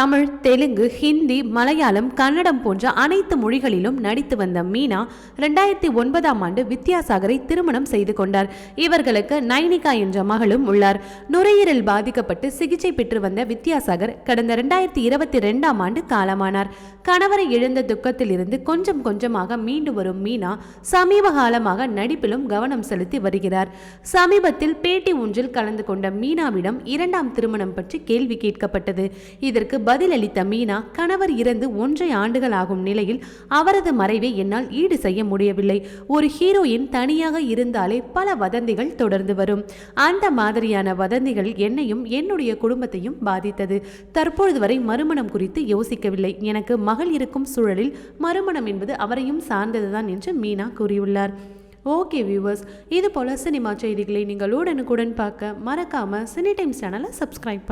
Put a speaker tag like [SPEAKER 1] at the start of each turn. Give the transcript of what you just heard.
[SPEAKER 1] தமிழ் தெலுங்கு ஹிந்தி மலையாளம் கன்னடம் போன்ற அனைத்து மொழிகளிலும் நடித்து வந்த மீனா ரெண்டாயிரத்தி ஒன்பதாம் ஆண்டு வித்யாசாகரை திருமணம் செய்து கொண்டார். இவர்களுக்கு நைனிகா என்ற மகளும் உள்ளார். நுரையீரல் பாதிக்கப்பட்டு சிகிச்சை பெற்று வந்த வித்யாசாகர் கடந்த ரெண்டாயிரத்தி இருபத்தி ரெண்டாம் ஆண்டு காலமானார். கணவரை இழந்த துக்கத்தில் இருந்து கொஞ்சம் கொஞ்சமாக மீண்டு வரும் மீனா சமீப காலமாக நடிப்பிலும் கவனம் செலுத்தி வருகிறார். சமீபத்தில் பேட்டி ஒன்றில் கலந்து கொண்ட மீனாவிடம் இரண்டாம் திருமணம் பற்றி கேள்வி கேட்கப்பட்டது. இதற்கு பதிலளித்த மீனா கணவர் இறந்து ஒன்றை ஆண்டுகள் ஆகும் நிலையில் அவரது மறைவை என்னால் ஈடு செய்ய முடியவில்லை. ஒரு ஹீரோயின் தனியாக இருந்தாலே பல வதந்திகள் தொடர்ந்து வரும். அந்த மாதிரியான வதந்திகள் என்னையும் என்னுடைய குடும்பத்தையும் பாதித்தது. தற்பொழுது வரை மறுமணம் குறித்து யோசிக்கவில்லை. எனக்கு மகள் இருக்கும் சூழலில் மறுமணம் என்பது அவரையும் சார்ந்ததுதான் என்று மீனா கூறியுள்ளார். ஓகே வியூவர்ஸ் இது போல சினிமா செய்திகளை நீங்கள் உடனுக்குடன் பார்க்க மறக்காம சினி டைம்ஸ் சேனலை சப்ஸ்கிரைப்